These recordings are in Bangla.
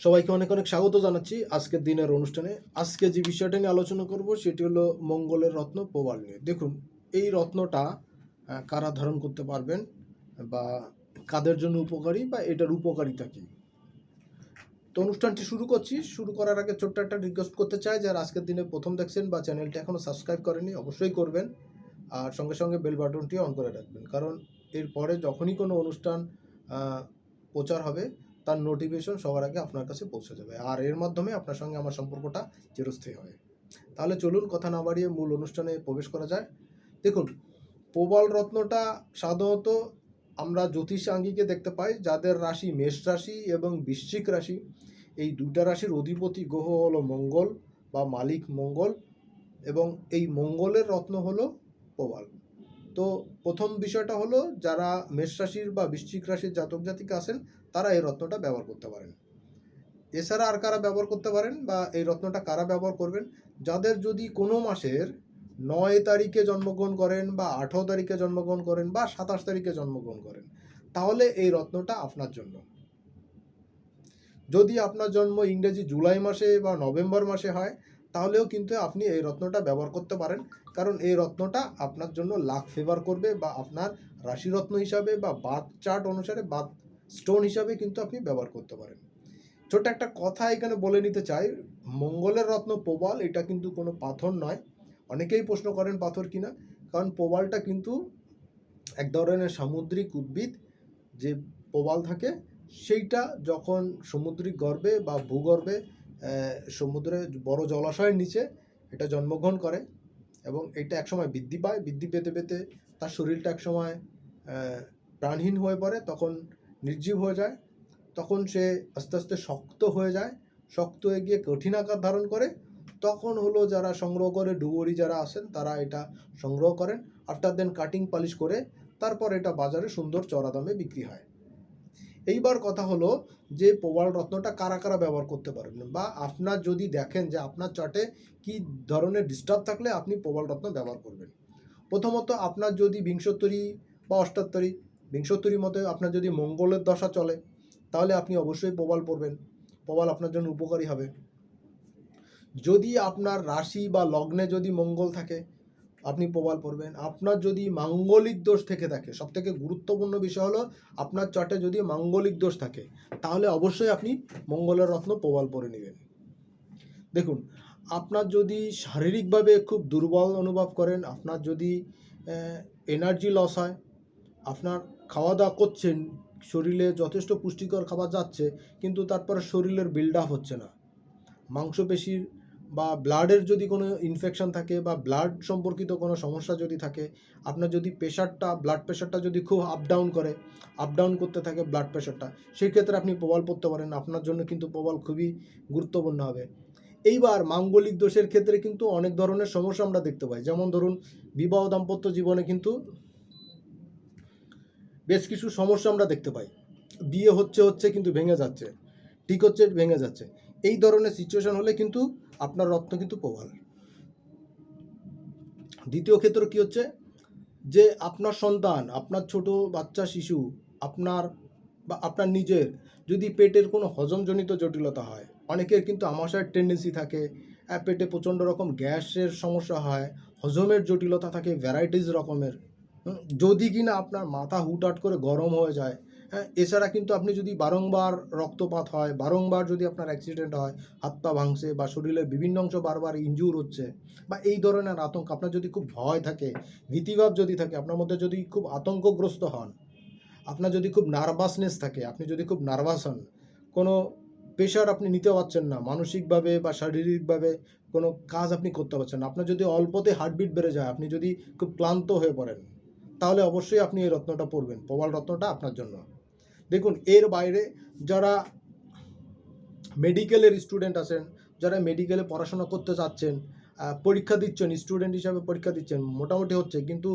সবাইকে অনেক অনেক স্বাগত জানাচ্ছি আজকের দিনের অনুষ্ঠানে। আজকে যে বিষয়টা নিয়ে আলোচনা করব সেটি হলো মঙ্গলের রত্ন প্রবাল নিয়ে। দেখুন, এই রত্নটা কারা ধারণ করতে পারবেন বা কাদের জন্য উপকারী বা এটার উপকারিতা কী? তো অনুষ্ঠানটি শুরু করছি। শুরু করার আগে ছোট্ট একটা রিকোয়েস্ট করতে চাই, যারা আজকের দিনে প্রথম দেখছেন বা চ্যানেলটি এখনও সাবস্ক্রাইব করেনি অবশ্যই করবেন। আর সঙ্গে সঙ্গে বেল বাটনটি অন করে রাখবেন। কারণ এরপরে যখনই কোনো অনুষ্ঠান প্রচার হবে তার নোটিফিকেশন সবার আগে আপনার কাছে পৌঁছে যাবে। আর এর মাধ্যমে আপনার সঙ্গে আমার সম্পর্কটা চিরস্থায়ী হবে। তাহলে চলুন কথা না বাড়িয়ে মূল অনুষ্ঠানে প্রবেশ করা যায়। দেখুন, প্রবল রত্নটা সাধারণত আমরা জ্যোতিষ আঙ্গিকে দেখতে পাই, যাদের রাশি মেষ রাশি এবং বৃশ্চিক রাশি। এই দুটা রাশির অধিপতি গ্রহ হলো মঙ্গল বা মালিক মঙ্গল এবং এই মঙ্গলের রত্ন হলো প্রবাল। তো প্রথম বিষয়টা হলো, যারা মেষ রাশির বা বৃশ্চিক রাশির জাতক জাতিকে আছেন, তারা এই রত্নটা ব্যবহার করতে পারেন। এছাড়া আর কারা ব্যবহার করতে পারেন বা এই রত্নটা কারা ব্যবহার করবেন? যাদের যদি কোনো মাসের নয় তারিখে জন্মগ্রহণ করেন বা আঠেরো তারিখে জন্মগ্রহণ করেন বা সাতাশ তারিখে জন্মগ্রহণ করেন, তাহলে এই রত্নটা আপনার জন্য। যদি আপনার জন্ম ইংরেজি জুলাই মাসে বা নভেম্বর মাসে হয় তাহলেও কিন্তু আপনি এই রত্নটা ব্যবহার করতে পারেন। কারণ এই রত্নটা আপনার জন্য লাখ ফেভার করবে বা আপনার রাশিরত্ন হিসাবে বা বাদ চার্ট অনুসারে, বাদ স্টোন হিসাবে কিন্তু আপনি ব্যবহার করতে পারেন। ছোট্ট একটা কথা এখানে বলে নিতে চাই, মঙ্গলের রত্ন প্রবাল, এটা কিন্তু কোনো পাথর নয়। অনেকেই প্রশ্ন করেন পাথর কিনা, কারণ প্রবালটা কিন্তু এক ধরনের সামুদ্রিক উদ্ভিদ, যে প্রবাল থাকে, সেইটা যখন সমুদ্রিক গর্ভে বা ভূগর্ভে সমুদ্রে বড় জলাশয়ের নিচে এটা জন্মগ্রহণ করে এবং এটা একসময় বৃদ্ধি পায়, বৃদ্ধি পেতে পেতে তার শরীরটা একসময় প্রাণহীন হয়ে পড়ে, তখন নির্জীব হয়ে যায়, তখন সে আস্তে আস্তে শক্ত হয়ে যায়, শক্ত হয়ে গিয়ে কঠিন আকার ধারণ করে, তখন হলো যারা সংগ্রহ করে, ডুবুরি যারা আসেন তারা এটা সংগ্রহ করেন, আফটার দেন কাটিং পালিশ করে, তারপর এটা বাজারে সুন্দর চড়া দামে বিক্রি হয়। এইবার কথা হলো যে প্রবাল রত্নটা কারা কারা ব্যবহার করতে পারবেন? বা আপনার যদি দেখেন যে আপনার চার্টে কি ধরনের ডিস্টার্ব থাকলে আপনি প্রবাল রত্ন ব্যবহার করবেন। প্রথমত আপনার যদি বিংশোত্তরী বা অষ্টাত্তরী বিংশোত্তরী মতে আপনার যদি মঙ্গলের দশা চলে, তাহলে আপনি অবশ্যই প্রবাল পড়বেন। প্রবাল আপনার জন্য উপকারী হবে। যদি আপনার রাশি বা লগ্নে যদি মঙ্গল থাকে আপনি প্রবাল পড়বেন। আপনার যদি মাঙ্গলিক দোষ থেকে থাকে সব থেকে গুরুত্বপূর্ণ বিষয় হলো আপনার চটে যদি মাঙ্গলিক দোষ থাকে, তাহলে অবশ্যই আপনি মঙ্গলের রত্ন প্রবাল পরে নেবেন। দেখুন, আপনার যদি শারীরিকভাবে খুব দুর্বল অনুভব করেন, আপনার যদি এনার্জি লস হয়, আপনার খাওয়া দাওয়া করছেন, শরীরে যথেষ্ট পুষ্টিকর খাবার যাচ্ছে, কিন্তু তারপরে শরীরের বিল্ড আপ হচ্ছে না। মাংসপেশির বা ব্লাডের যদি কোনো ইনফেকশন থাকে বা ব্লাড সম্পর্কিত কোনো সমস্যা যদি থাকে, আপনার যদি প্রেশারটা ব্লাড প্রেশারটা যদি খুব আপ ডাউন করে আপ ডাউন করতে থাকে ব্লাড প্রেশারটা সেই ক্ষেত্রে আপনি প্রবাল পড়তে পারেন। আপনার জন্য কিন্তু প্রবাল খুবই গুরুত্বপূর্ণ হবে। এইবার মাঙ্গলিক দোষের ক্ষেত্রে কিন্তু অনেক ধরনের সমস্যা আমরা দেখতে পাই। যেমন ধরুন, বিবাহ দাম্পত্য জীবনে কিন্তু বেশ কিছু সমস্যা আমরা দেখতে পাই। বিয়ে হচ্ছে হচ্ছে কিন্তু ভেঙে যাচ্ছে, ঠিক হচ্ছে, ভেঙে যাচ্ছে। এই ধরনের সিচুয়েশন হলে কিন্তু আপনার রত্ন কিন্তু প্রবাল। দ্বিতীয় ক্ষেত্র কি হচ্ছে? যে আপনার সন্তান, আপনার ছোট বাচ্চা শিশু, আপনার বা আপনার নিজের যদি পেটের কোনো হজমজনিত জটিলতা হয়, অনেকের কিন্তু আমাশয়ের টেন্ডেন্সি থাকে পেটে প্রচণ্ড রকম গ্যাসের সমস্যা হয়, হজমের জটিলতা থাকে ভ্যারাইটিস রকমের। যদি কিনা আপনার মাথা হুটহাট করে গরম হয়ে যায় হ্যাঁ এছাড়া কিন্তু আপনি যদি বারংবার রক্তপাত হয়, বারংবার যদি আপনার অ্যাক্সিডেন্ট হয়, হাত পা ভাঙছে বা শরীরের বিভিন্ন অংশ বারবার ইঞ্জুর হচ্ছে বা এই ধরনের আতঙ্ক, আপনার যদি খুব ভয় থাকে, ভীতিভাব যদি থাকে, আপনার মধ্যে যদি খুব আতঙ্কগ্রস্ত হন, আপনার যদি খুব নার্ভাসনেস থাকে, আপনি যদি খুব নার্ভাস হন, কোনো প্রেশার আপনি নিতে পারছেন না, মানসিকভাবে বা শারীরিকভাবে কোনো কাজ আপনি করতে পারছেন না, আপনার যদি অল্পতে হার্টবিট বেড়ে যায়, আপনি যদি খুব ক্লান্ত হয়ে পড়েন তাহলে অবশ্যই আপনি এই রত্নটা পড়বেন প্রবাল রত্নটা আপনার জন্য। দেখুন, এর বাইরে যারা মেডিকেলের স্টুডেন্ট আছেন, যারা মেডিকেলে পড়াশোনা করতে চাচ্ছেন পরীক্ষা দিচ্ছেন স্টুডেন্ট হিসাবে পরীক্ষা দিচ্ছেন, মোটামুটি হচ্ছে, কিন্তু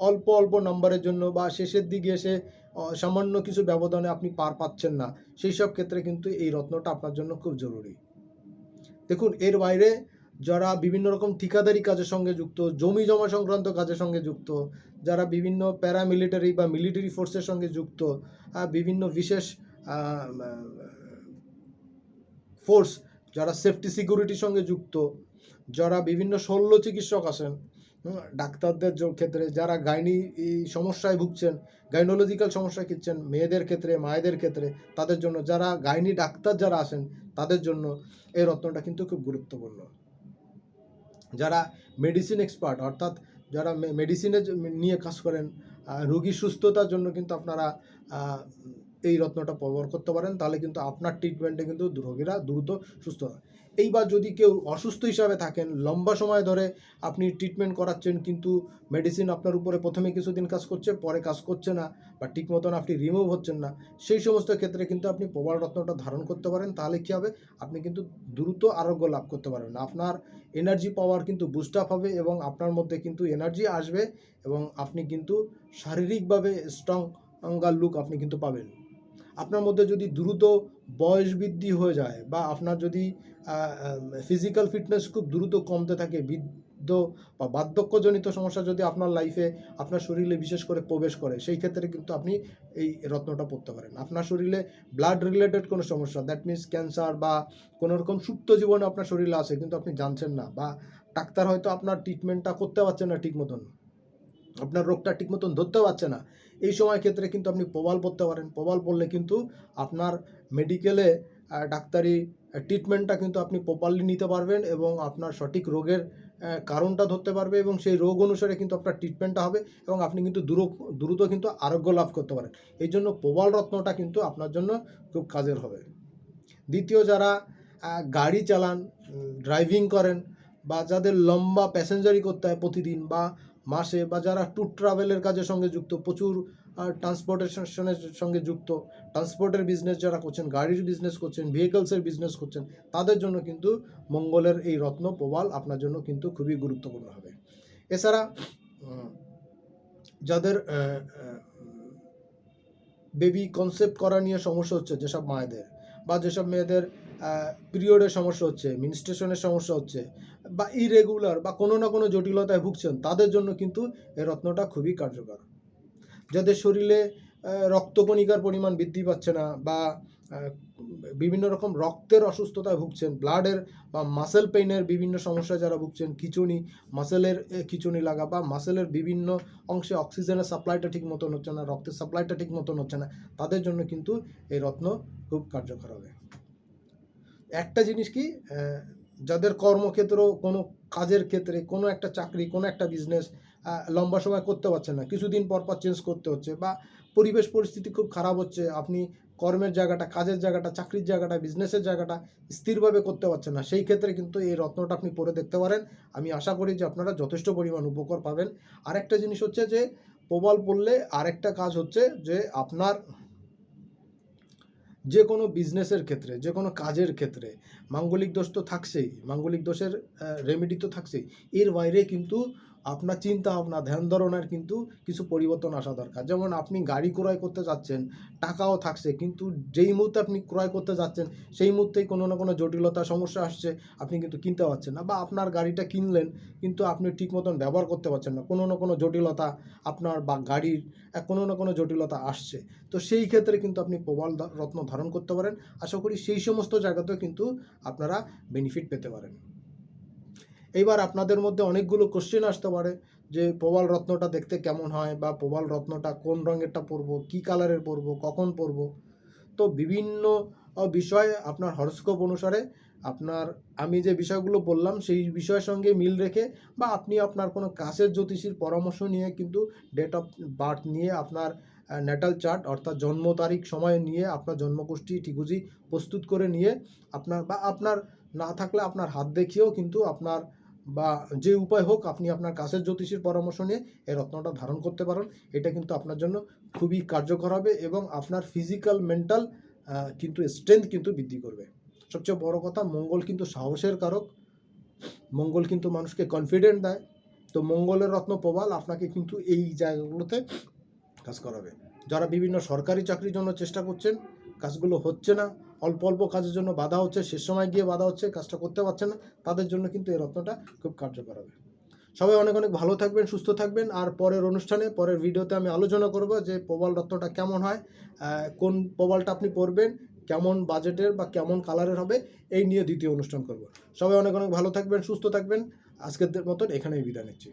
অল্প অল্প নম্বরের জন্য বা শেষের দিকে এসে সামান্য কিছু ব্যবধানে আপনি পার পাচ্ছেন না, সেই সব ক্ষেত্রে কিন্তু এই রত্নটা আপনার জন্য খুব জরুরি। দেখুন, এর বাইরে যারা বিভিন্ন রকম ঠিকাদারি কাজের সঙ্গে যুক্ত, জমি জমা সংক্রান্ত কাজের সঙ্গে যুক্ত, যারা বিভিন্ন প্যারামিলিটারি বা মিলিটারি ফোর্সের সঙ্গে যুক্ত বিভিন্ন বিশেষ ফোর্স যারা সেফটি সিকিউরিটির সঙ্গে যুক্ত, যারা বিভিন্ন শল্য চিকিৎসক আছেন ডাক্তারদের ক্ষেত্রে, যারা গাইনি সমস্যায় ভুগছেন গাইনোলজিক্যাল সমস্যায় কিচ্ছেন মেয়েদের ক্ষেত্রে, মায়েদের ক্ষেত্রে, তাদের জন্য যারা গাইনি ডাক্তার যারা আসেন তাদের জন্য এই রত্নটা কিন্তু খুব গুরুত্বপূর্ণ। যারা মেডিসিন এক্সপার্ট অর্থাৎ যারা মেডিসিনে নিয়ে কাজ করেন রোগী সুস্থতার জন্য কিন্তু আপনারা এই রত্নটা ব্যবহার করতে পারেন, তাহলে কিন্তু আপনার ট্রিটমেন্টে কিন্তু রোগীরা দ্রুত সুস্থ হয়। এইবার যদি কেউ অসুস্থ হিসাবে থাকেন, লম্বা সময় ধরে আপনি ট্রিটমেন্ট করাচ্ছেন কিন্তু মেডিসিন আপনার উপরে প্রথমে কিছুদিন কাজ করছে, পরে কাজ করছে না বা ঠিক মতন আপনি রিমুভ হচ্ছেন না, সেই সমস্ত ক্ষেত্রে কিন্তু আপনি প্রবাল রত্নটা ধারণ করতে পারেন। তাহলে কী হবে? আপনি কিন্তু দ্রুত আরোগ্য লাভ করতে পারবেন। আপনার এনার্জি পাওয়ার কিন্তু বুস্ট আপ হবে এবং আপনার মধ্যে কিন্তু এনার্জি আসবে এবং আপনি কিন্তু শারীরিকভাবে স্ট্রং লুক আপনি কিন্তু পাবেন। আপনার মধ্যে যদি দ্রুত বয়স বৃদ্ধি হয়ে যায় বা আপনার যদি ফিজিক্যাল ফিটনেস খুব দ্রুত কমতে থাকে, বৃদ্ধ বা বার্ধক্যজনিত সমস্যা যদি আপনার লাইফে আপনার শরীরে বিশেষ করে প্রবেশ করে, সেই ক্ষেত্রে কিন্তু আপনি এই রত্নটা পড়তে পারেন। আপনার শরীরে ব্লাড রিলেটেড কোনো সমস্যা দ্যাট মিন্স ক্যান্সার বা কোনো রকম সুপ্ত জীবনে আপনার শরীরে আছে, কিন্তু আপনি জানছেন না বা ডাক্তার হয়তো আপনার ট্রিটমেন্টটা করতে পারছেন না ঠিক মতন, আপনার রোগটা ঠিক মতন ধরতে পারছে না, এই সময় ক্ষেত্রে কিন্তু আপনি প্রবাল পড়তে পারেন। প্রবাল পড়লে কিন্তু আপনার মেডিকেলে ডাক্তারি ট্রিটমেন্টটা কিন্তু আপনি প্রপারলি নিতে পারবেন এবং আপনার সঠিক রোগের কারণটা ধরতে পারবে এবং সেই রোগ অনুসারে কিন্তু আপনার ট্রিটমেন্টটা হবে এবং আপনি কিন্তু দ্রুত কিন্তু আরোগ্য লাভ করতে পারেন। এই জন্য প্রবাল রত্নটা কিন্তু আপনার জন্য খুব কাজের হবে। দ্বিতীয়, যারা গাড়ি চালান ড্রাইভিং করেন বা যাদের লম্বা প্যাসেঞ্জারি করতে হয় প্রতিদিন বা মাসে বা যারা ট্যুর ট্রাভেলের কাজের সঙ্গে যুক্ত প্রচুর ট্রান্সপোর্টেশনের সঙ্গে যুক্ত। ট্রান্সপোর্টের বিজনেস যারা করছেন, গাড়ির বিজনেস করছেন ভেহিকলসের বিজনেস করছেন, তাদের জন্য কিন্তু মঙ্গলের এই রত্ন প্রবাল আপনার জন্য কিন্তু খুবই গুরুত্বপূর্ণ হবে। এছাড়া যাদের বেবি কনসেপ্ট করা নিয়ে সমস্যা হচ্ছে যেসব মায়েদের বা যেসব মেয়েদের পিরিয়ডের সমস্যা হচ্ছে মিনিস্ট্রেশনের সমস্যা হচ্ছে বা ইরেগুলার বা কোনো না কোনো জটিলতায় ভুগছেন, তাদের জন্য কিন্তু এই রত্নটা খুবই কার্যকর। যাদের শরীরে রক্তকণিকার পরিমাণ বৃদ্ধি পাচ্ছে না বা বিভিন্ন রকম রক্তের অসুস্থতায় ভুগছেন, ব্লাডের বা মাসেল পেইনের বিভিন্ন সমস্যায় যারা ভুগছেন, খিচুনি মাসেলের খিচুনি লাগা বা মাসেলের বিভিন্ন অংশে অক্সিজেনের সাপ্লাইটা ঠিক মতন হচ্ছে না, রক্তের সাপ্লাইটা ঠিক মতন হচ্ছে না, তাদের জন্য কিন্তু এই রত্ন খুব কার্যকর হবে। একটা জিনিস কি যাদের কর্মক্ষেত্র কোনো কাজের ক্ষেত্রে কোনো একটা চাকরি, কোনো একটা বিজনেস লম্বা সময় করতে পারছেন না। কিছুদিন পর পর চেঞ্জ করতে হচ্ছে বা পরিবেশ পরিস্থিতি খুব খারাপ হচ্ছে। আপনি কর্মের জায়গাটা, কাজের জায়গাটা, চাকরির জায়গাটা বিজনেসের জায়গাটা স্থিরভাবে করতে পারছেন না। সেই ক্ষেত্রে কিন্তু এই রত্নটা আপনি পরে দেখতে পারেন। আমি আশা করি যে আপনারা যথেষ্ট পরিমাণ উপকার পাবেন। আরেকটা জিনিস হচ্ছে যে, প্রবল পড়লে আরেকটা কাজ হচ্ছে যে, আপনার যে কোনো বিজনেসের ক্ষেত্রে যে কোনো কাজের ক্ষেত্রে, মাঙ্গলিক দোষ তো থাকছেই, মাঙ্গলিক দোষের রেমেডি তো থাকছেই, এর বাইরে কিন্তু আপনার চিন্তা ভাবনা, ধ্যান ধারণার কিন্তু কিছু পরিবর্তন আসা দরকার। যেমন আপনি গাড়ি ক্রয় করতে যাচ্ছেন, টাকাও থাকছে, কিন্তু যেই মুহূর্তে আপনি ক্রয় করতে যাচ্ছেন, সেই মুহূর্তেই কোনো না কোনো জটিলতা, সমস্যা আসছে, আপনি কিন্তু কিনতে পারছেন না বা আপনার গাড়িটা কিনলেন, কিন্তু আপনি ঠিক মতন ব্যবহার করতে পারছেন না। কোনো না কোনো জটিলতা আপনার বা গাড়ির কোনো না কোনো জটিলতা আসছে। তো সেই ক্ষেত্রে কিন্তু আপনি প্রবাল রত্ন ধারণ করতে পারেন। আশা করি সেই সমস্ত জায়গাতেও কিন্তু আপনারা বেনিফিট পেতে পারেন। এইবার আপনাদের মধ্যে অনেকগুলো কোশ্চেন আসতে পারে যে প্রবাল রত্নটা দেখতে কেমন হয় বা প্রবাল রত্নটা কোন রঙেরটা পরবো, কী কালারের পরবো, কখন পরবো? তো বিভিন্ন বিষয় আপনার হরস্কোপ অনুসারে আপনার, আমি যে বিষয়গুলো বললাম সেই বিষয়ের সঙ্গে মিল রেখে বা আপনি আপনার কোনো কাছের জ্যোতিষীর পরামর্শ নিয়ে কিন্তু ডেট অফ বার্থ নিয়ে আপনার ন্যাটাল চার্ট অর্থাৎ জন্ম তারিখ, সময় নিয়ে আপনার জন্মগোষ্ঠী ঠিকুজি প্রস্তুত করে নিয়ে আপনার বা আপনার না থাকলে আপনার হাত দেখিয়েও কিন্তু আপনার বা যে উপায় হোক, আপনি আপনার কাছের জ্যোতিষীর পরামর্শ নিয়ে এই রত্নটা ধারণ করতে পারেন। এটা কিন্তু আপনার জন্য খুবই কার্যকর হবে এবং আপনার ফিজিক্যাল মেন্টাল কিন্তু স্ট্রেংথ কিন্তু বৃদ্ধি করবে। সবচেয়ে বড় কথা, মঙ্গল কিন্তু সাহসের কারক। মঙ্গল কিন্তু মানুষকে কনফিডেন্ট দেয়। তো মঙ্গলের রত্ন প্রবাল আপনাকে কিন্তু এই জায়গাগুলোতে কাজ করাবে। যারা বিভিন্ন সরকারি চাকরির জন্য চেষ্টা করছেন, কাজগুলো হচ্ছে না অল্প অল্প কাজের জন্য বাধা হচ্ছে, শেষ সময় গিয়ে বাধা হচ্ছে, কাজটা করতে পারছে না, তাদের জন্য কিন্তু এই রত্নটা খুব কার্যকর হবে। সবাই অনেক অনেক ভালো থাকবেন, সুস্থ থাকবেন, আর পরের অনুষ্ঠানে, পরের ভিডিওতে আমি আলোচনা করব যে প্রবাল রত্নটা কেমন হয় কোন প্রবালটা আপনি পরবেন, কেমন বাজেটের বা কেমন কালারের হবে, এই নিয়ে দ্বিতীয় অনুষ্ঠান করব। সবাই অনেক অনেক ভালো থাকবেন, সুস্থ থাকবেন। আজকের মতন এখানেই বিদায় নিচ্ছি।